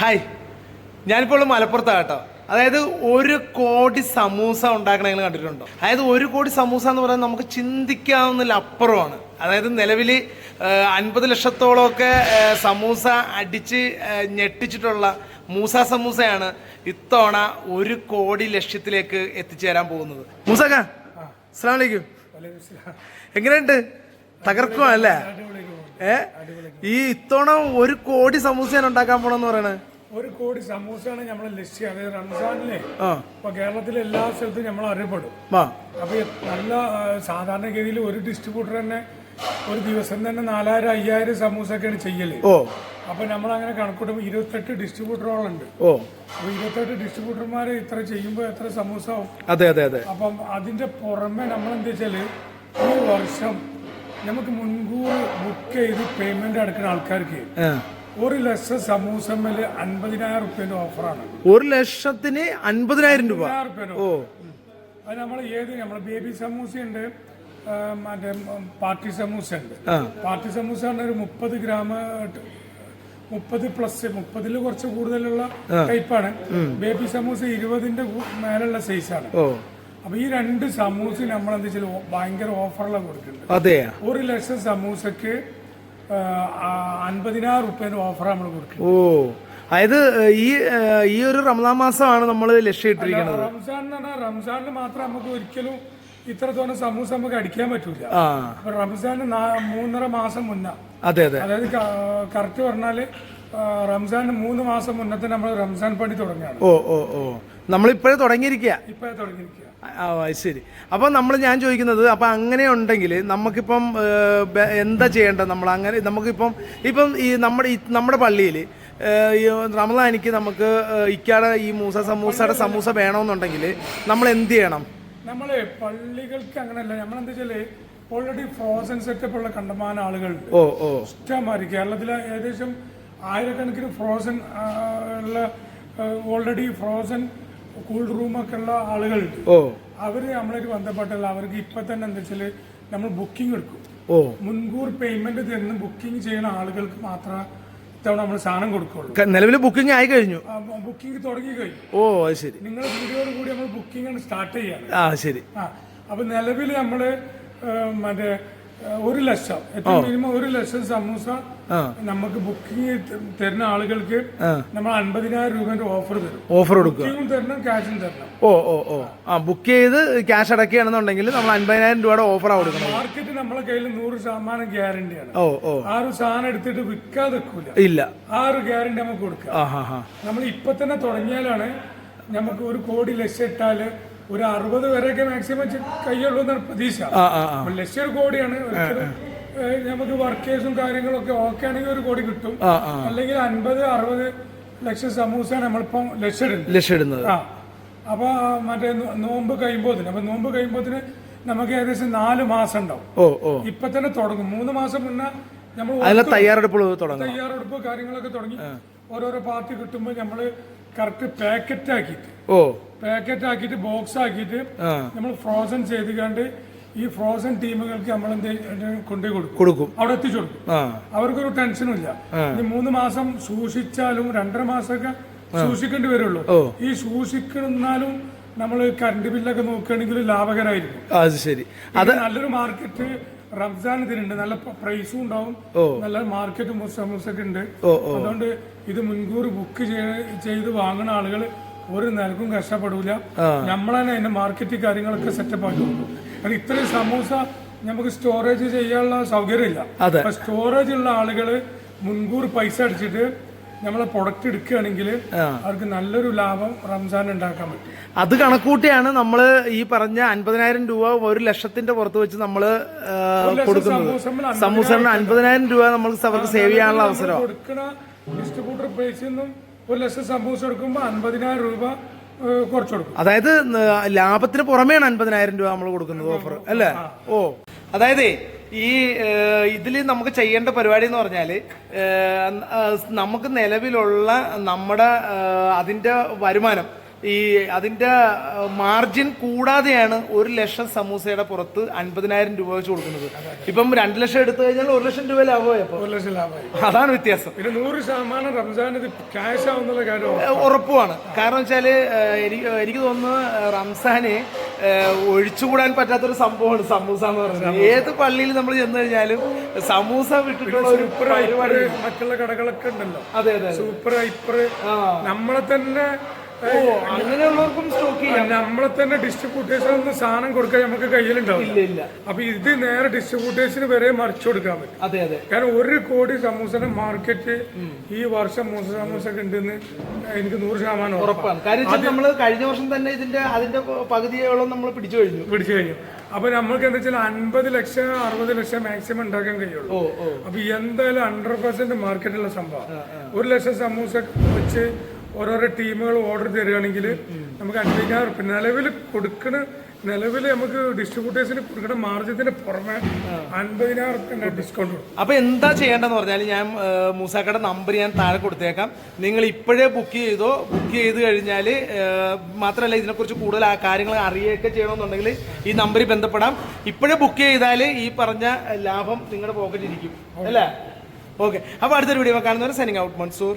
Hi ഞാനിപ്പോൾ മലപ്പുറത്താണ് കേട്ടോ അതായത് ഒരു കോടി സമൂസ ഉണ്ടാക്കണ നിങ്ങൾ കണ്ടിട്ടുണ്ടോ? അതായത് ഒരു കോടി സമൂസ എന്ന് പറയുന്നത് നമുക്ക് ചിന്തിക്കാവുന്നതിൽ അപ്പുറമാണ്. അതായത് നിലവിൽ അൻപത് ലക്ഷത്തോളമൊക്കെ സമൂസ അടിച്ച് ഞെട്ടിച്ചിട്ടുള്ള മൂസ സമൂസയാണ് ഇത്തവണ ഒരു കോടി ലക്ഷ്യത്തിലേക്ക് എത്തിച്ചേരാൻ പോകുന്നത്. മൂസക്ക അസ്സാം വലൈക്കും എങ്ങനെയുണ്ട്? തകർക്കുവാണല്ലേ ഏ? ഈ ഇത്തവണ ഒരു കോടി സമൂസയാണ് ഉണ്ടാക്കാൻ പോണെന്ന് പറയണത് ഒരു കോടി സമൂസയാണ് നമ്മളെ ലക്ഷ്യം. അതായത് റംസാനിലെ ഇപ്പൊ കേരളത്തിലെ എല്ലാ സ്ഥലത്തും നമ്മൾ അറിയപ്പെടും. അപ്പൊ നല്ല സാധാരണഗതിയിൽ ഒരു ഡിസ്ട്രിബ്യൂട്ടർ തന്നെ ഒരു ദിവസം തന്നെ നാലായിരം അയ്യായിരം സമൂസൊക്കെയാണ് ചെയ്യൽ. ഓ. അപ്പൊ നമ്മൾ അങ്ങനെ കണക്കൂട്ടുമ്പോൾ ഇരുപത്തെട്ട് ഡിസ്ട്രിബ്യൂട്ടറുകളുണ്ട് ഓ. അപ്പൊ ഇരുപത്തെട്ട് ഡിസ്ട്രിബ്യൂട്ടർമാർ ഇത്ര ചെയ്യുമ്പോൾ എത്ര സമൂസ ആവും അതെ അതെ അതെ. അപ്പം അതിന്റെ പുറമെ നമ്മൾ എന്താ വെച്ചാൽ ഈ വർഷം നമുക്ക് മുൻകൂർ ബുക്ക് ചെയ്ത് പേയ്മെന്റ് അടക്കുന്ന ആൾക്കാർക്ക് ഒരു ലക്ഷം സമൂസമ്മൽ അൻപതിനായിരം റുപ്യന്റെ ഓഫറാണ് ഒരു ലക്ഷത്തിന് അൻപതിനായിരം രൂപ. ഓ. അത് നമ്മൾ ഏത് നമ്മൾ ബേബി സമൂസ ഉണ്ട് മറ്റേ പാർട്ടി സമൂസ ഉണ്ട് പാർട്ടി സമൂസ ഒരു മുപ്പത് ഗ്രാം മുപ്പത് പ്ലസ് മുപ്പതിൽ കുറച്ച് കൂടുതലുള്ള ടൈപ്പാണ് ബേബി സമൂസ ഇരുപതിന്റെ മേലുള്ള സൈസാണ് അപ്പൊ ഈ രണ്ട് സമൂസ നമ്മൾ എന്താ വെച്ചാൽ ഭയങ്കര ഓഫറിലാണ് കൊടുക്കുന്നുണ്ട് അതെയാ ഒരു ലക്ഷം സമൂസക്ക് അൻപതിനായിരം റുപ്യന്റെ ഓഫറാണ് നമ്മൾ കൊടുക്കുന്നത്. ഓ. അതായത് ഈ ഈ ഒരു റംസാൻ മാസമാണ് നമ്മൾ ലക്ഷ്യമിട്ടിരിക്കുന്നത് റംസാൻ എന്ന് പറഞ്ഞാൽ റംസാനിൽ മാത്രം നമുക്ക് ഒരിക്കലും ഇത്രത്തോളം സമൂസ നമുക്ക് അടിക്കാൻ പറ്റൂല. റംസാൻ അപ്പൊ റംസാന് മൂന്നര മാസം മുന്നേ. അതെ അതെ. അതായത് കറക്റ്റ് പറഞ്ഞാൽ ആ, റംസാന് മൂന്ന് മാസം മുന്നത്തെ നമ്മൾ റംസാൻ പണി തുടങ്ങിയാണ് ഓ ഓ ഓ. നമ്മളിപ്പോഴേ തുടങ്ങിയിരിക്കുക? ഇപ്പോഴേ തുടങ്ങിയിരിക്കുക. ആ ശരി. അപ്പോൾ നമ്മൾ ഞാൻ ചോദിക്കുന്നത് അപ്പോൾ അങ്ങനെ ഉണ്ടെങ്കിൽ നമുക്കിപ്പം എന്താ ചെയ്യേണ്ടത് നമ്മൾ അങ്ങനെ നമുക്കിപ്പം ഇപ്പം ഈ നമ്മുടെ നമ്മുടെ പള്ളിയിൽ ഈ റമദാനിക്ക് നമുക്ക് ഇക്കാട ഈ മൂസ സമൂസയുടെ സമൂസ വേണമെന്നുണ്ടെങ്കിൽ നമ്മൾ എന്ത് ചെയ്യണം? നമ്മൾ പള്ളികൾക്ക് അങ്ങനെയല്ല നമ്മളെന്താ വെച്ചാൽ ഓൾറെഡി ഫ്രോസൺ സെറ്റപ്പ് ഉള്ള കണ്ടമാന ആളുകളുണ്ട്. ഓ ഓ. ഇഷ്ടമാതിരി. കേരളത്തിലെ ഏകദേശം ആയിരക്കണക്കിന് ഫ്രോസൺ ഉള്ള ഓൾറെഡി ഫ്രോസൺ കൂൾ റൂമൊക്കെ ഉള്ള ആളുകളുണ്ട്. അവർ അവർ നമ്മളായിട്ട് ബന്ധപ്പെട്ടല്ല അവർക്ക് ഇപ്പൊ തന്നെ എന്താ വെച്ചാൽ നമ്മൾ ബുക്കിംഗ് എടുക്കും. ഓ. മുൻകൂർ പേയ്മെന്റ് തരുന്ന ബുക്കിംഗ് ചെയ്യുന്ന ആളുകൾക്ക് മാത്രമേ ഇത്തവണ നമ്മൾ സാധനം കൊടുക്കുള്ളൂ. നിലവിൽ ബുക്കിംഗ് ആയി കഴിഞ്ഞു. ബുക്കിംഗ് തുടങ്ങി കഴിഞ്ഞു. ഓ അത് ശരി. നിങ്ങൾ വീഡിയോയോട് കൂടി നമ്മൾ ബുക്കിംഗ് സ്റ്റാർട്ട് ചെയ്യാം ആ ശരി. ആ അപ്പൊ നിലവിൽ നമ്മൾ മറ്റേ ഒരു ലക്ഷം. ഏറ്റവും മിനിമം ഒരു ലക്ഷം സമൂസ. നമുക്ക് ബുക്കിംഗ് തരുന്ന ആളുകൾക്ക് നമ്മൾ അൻപതിനായിരം രൂപന്റെ ഓഫർ തരും. ഓഫർ കൊടുക്കും തരണം ക്യാഷും തരണം. ഓ ഓ ഓ. ആ ബുക്ക് ചെയ്ത് ക്യാഷ് അടക്കുകയാണെന്നുണ്ടെങ്കിൽ നമ്മൾ അൻപതിനായിരം രൂപയുടെ ഓഫർ കൊടുക്കണം. മാർക്കറ്റ് നമ്മളെ കയ്യിൽ നൂറ് ശതമാനം ഗ്യാരണ്ടിയാണ് ഓ ഓ. ആ ഒരു സാധനം എടുത്തിട്ട് വിൽക്കാതെ ഇല്ല. ആ ഒരു ഗ്യാരണ്ടി നമുക്ക് കൊടുക്കാം. നമ്മൾ ഇപ്പൊ തന്നെ തുടങ്ങിയാലാണ് നമുക്ക് ഒരു കോടി ലക്ഷം ഇട്ടാൽ ഒരു അറുപത് വരെയൊക്കെ മാക്സിമം കയ്യുള്ളൂ എന്നാണ് പ്രതീക്ഷ. ആ ആ ആ. അപ്പോൾ ലക്ഷം ഒരു കോടിയാണ്. നമുക്ക് വർക്കേഴ്സും കാര്യങ്ങളൊക്കെ ഓക്കെ ആണെങ്കിൽ ഒരു കോടി കിട്ടും. അല്ലെങ്കിൽ അൻപത് അറുപത് ലക്ഷം സമൂസ നമ്മളിപ്പം ലക്ഷം ഇടുന്നത് ലക്ഷം ഇടുന്നത് ആ. അപ്പൊ ആ മറ്റേ നോമ്പ് കഴിയുമ്പോത്തിന് അപ്പൊ നോമ്പ് കഴിയുമ്പോത്തിന് നമുക്ക് ഏകദേശം നാല് മാസം ഉണ്ടാവും. ഇപ്പൊ തന്നെ തുടങ്ങും. മൂന്ന് മാസം മുന്നേ നമ്മൾ തയ്യാറെടുപ്പ് തയ്യാറെടുപ്പ് കാര്യങ്ങളൊക്കെ തുടങ്ങി. ഓരോരോ പാർട്ടി കിട്ടുമ്പോൾ നമ്മൾ കറക്റ്റ് പാക്കറ്റ് ആക്കിയിട്ട്. ഓ. പാക്കറ്റ് ആക്കിയിട്ട് ബോക്സ് ആക്കിയിട്ട് നമ്മൾ ഫ്രോസൺ ചെയ്ത് കണ്ട് ഈ ഫ്രോസൺ ടീമുകൾക്ക് നമ്മൾ എന്ത് കൊണ്ടുപോയി കൊടുക്കും. കൊടുക്കും. അവിടെ എത്തിച്ചു കൊടുക്കും. അവർക്കൊരു ടെൻഷനും ഇല്ല. ഇനി മൂന്ന് മാസം സൂക്ഷിച്ചാലും രണ്ടര മാസമൊക്കെ സൂക്ഷിക്കേണ്ടി വരുള്ളൂ. ഈ സൂക്ഷിക്കുന്നാലും നമ്മൾ കറണ്ട് ബില്ലൊക്കെ നോക്കുകയാണെങ്കിൽ ലാഭകരമായിരിക്കും. അത് ശരി. അത് നല്ലൊരു മാർക്കറ്റ് റംസാൻ ഇതിനുണ്ട് നല്ല പ്രൈസും ഉണ്ടാവും. നല്ല മാർക്കറ്റും ഒക്കെ ഉണ്ട്. അതുകൊണ്ട് ഇത് മുൻകൂർ ബുക്ക് ചെയ്ത് വാങ്ങുന്ന ആളുകൾ ഒരു നിലക്കും കഷ്ടപ്പെടൂല. നമ്മളെ അതിന്റെ മാർക്കറ്റ് കാര്യങ്ങളൊക്കെ സെറ്റപ്പ് ആക്കി കൊടുക്കും. കാരണം ഇത്രയും സമൂസ നമുക്ക് സ്റ്റോറേജ് ചെയ്യാനുള്ള സൗകര്യമില്ല. ഇല്ല സ്റ്റോറേജ് ഉള്ള ആളുകൾ മുൻകൂർ പൈസ അടിച്ചിട്ട് നമ്മളെ പ്രൊഡക്റ്റ് എടുക്കുകയാണെങ്കിൽ അവർക്ക് നല്ലൊരു ലാഭം റംസാൻ ഉണ്ടാക്കാൻ പറ്റും. അത് കണക്കൂട്ടിയാണ് നമ്മൾ ഈ പറഞ്ഞ അൻപതിനായിരം രൂപ ഒരു ലക്ഷത്തിന്റെ പുറത്ത് വെച്ച് നമ്മൾ കൊടുക്കുന്നത്. സമൂസറിന് അൻപതിനായിരം രൂപ നമ്മൾക്ക് അവർക്ക് സേവ് ചെയ്യാനുള്ള അവസരം കൊടുക്കുന്ന ഡിസ്ട്രിബ്യൂട്ടർ പ്രൈസിൽ നിന്നും ഒരു ലക്ഷം സമൂസ എടുക്കുമ്പോൾ അൻപതിനായിരം രൂപ കുറച്ച് കൊടുക്കും. അതായത് ലാഭത്തിന് പുറമെയാണ് അൻപതിനായിരം രൂപ നമ്മൾ കൊടുക്കുന്നത് ഓഫർ അല്ലേ? ഓ. അതായത് ഈ ഇതിൽ നമുക്ക് ചെയ്യേണ്ട പരിപാടി എന്ന് പറഞ്ഞാൽ നമുക്ക് നിലവിലുള്ള നമ്മുടെ അതിന്റെ അതിന്റെ വരുമാനം ഈ അതിന്റെ മാർജിൻ കൂടാതെയാണ് ഒരു ലക്ഷം സമൂസയുടെ പുറത്ത് അൻപതിനായിരം രൂപ വെച്ച് കൊടുക്കുന്നത്. ഇപ്പം രണ്ട് ലക്ഷം എടുത്തു കഴിഞ്ഞാൽ ഒരു ലക്ഷം രൂപ ലാഭമായി അപ്പോൾ ഒരു ലക്ഷം ലാഭമായി. അതാണ് വ്യത്യാസം. പിന്നെ നൂറ് ശതമാനം റംസാൻ ഇത് ക്യാഷ് ആവുന്നുള്ള കാര്യം ഉറപ്പുമാണ്. കാരണം വെച്ചാൽ എനിക്ക് എനിക്ക് തോന്നുന്നു റംസാനെ ഒഴിച്ചുകൂടാൻ പറ്റാത്തൊരു സംഭവമാണ് സമൂസ എന്ന് പറയുന്നത്. ഏത് പള്ളിയിൽ നമ്മൾ ചെന്ന് കഴിഞ്ഞാലും സമൂസ വിട്ടിട്ടുള്ള ഒരു സൂപ്പർ പരിപാടി മറ്റുള്ള കടകളൊക്കെ ഉണ്ടല്ലോ. അതെ അതെ സൂപ്പർ ഹൈപ്പർ നമ്മളെ തന്നെ ഓ അങ്ങനെയുള്ളവർക്കും സ്റ്റോക്ക് ചെയ്യാം. നമ്മളെ തന്നെ ഡിസ്ട്രിബ്യൂട്ടേഴ്സിന് ഒന്ന് സാധനം കൊടുക്കാൻ നമുക്ക് കയ്യിലുണ്ടാവും ഇല്ല ഇല്ല. അപ്പൊ ഇത് നേരെ ഡിസ്ട്രിബ്യൂട്ടേഴ്സിന് വരെ മറിച്ചു കൊടുക്കാൻ പറ്റും. അതെ അതെ. കാരണം ഒരു കോടി സമൂസയുടെ മാർക്കറ്റ് ഈ വർഷം മൂസ സമൂസ ഒക്കെ ഉണ്ടെന്ന് എനിക്ക് നൂറ് ശതമാനം ഉറപ്പാണ്. കാര്യം നമ്മൾ കഴിഞ്ഞ വർഷം തന്നെ ഇതിന്റെ അതിന്റെ പകുതിയോളം നമ്മൾ പിടിച്ചു കഴിഞ്ഞു. പിടിച്ചു കഴിഞ്ഞു. അപ്പൊ നമ്മൾക്ക് എന്താ വെച്ചാൽ അൻപത് ലക്ഷം അറുപത് ലക്ഷം മാക്സിമം ഉണ്ടാക്കാൻ കഴിയുള്ളൂ. അപ്പൊ എന്തായാലും ഹൺഡ്രഡ് പെർസെന്റ് മാർക്കറ്റുള്ള സംഭവം. ഒരു ലക്ഷം സമൂസ വെച്ച് ഓരോരോ ടീമുകൾ ഓർഡർ തരികയാണെങ്കിൽ നമുക്ക് ഉറുപ്പ്യ നിലവിൽ കൊടുക്കണ നിലവിൽ നമുക്ക് ഡിസ്ട്രിബ്യൂട്ടേഴ്സിന് കൊടുക്കുന്ന മാർജിന്റെ പുറമെ അൻപതിനായിരം ഉറുപ്പ്യ ഡിസ്കൗണ്ട് അപ്പൊ എന്താ ചെയ്യേണ്ടതെന്ന് പറഞ്ഞാൽ ഞാൻ മൂസാക്കയുടെ നമ്പർ ഞാൻ താഴെ കൊടുത്തേക്കാം. നിങ്ങൾ ഇപ്പോഴേ ബുക്ക് ചെയ്തോ ബുക്ക് ചെയ്ത് കഴിഞ്ഞാൽ മാത്രമല്ല ഇതിനെക്കുറിച്ച് കൂടുതൽ ആ കാര്യങ്ങൾ അറിയുകയൊക്കെ ചെയ്യണമെന്നുണ്ടെങ്കിൽ ഈ നമ്പറിൽ ബന്ധപ്പെടാം. ഇപ്പോഴേ ബുക്ക് ചെയ്താൽ ഈ പറഞ്ഞ ലാഭം നിങ്ങളുടെ പോക്കറ്റിൽ ഇരിക്കും. അല്ലേ? ഓക്കെ അപ്പോൾ അടുത്തൊരു വീഡിയോ കാണുന്നവർ സൈനിങ് ഔട്ട് മൻസൂർ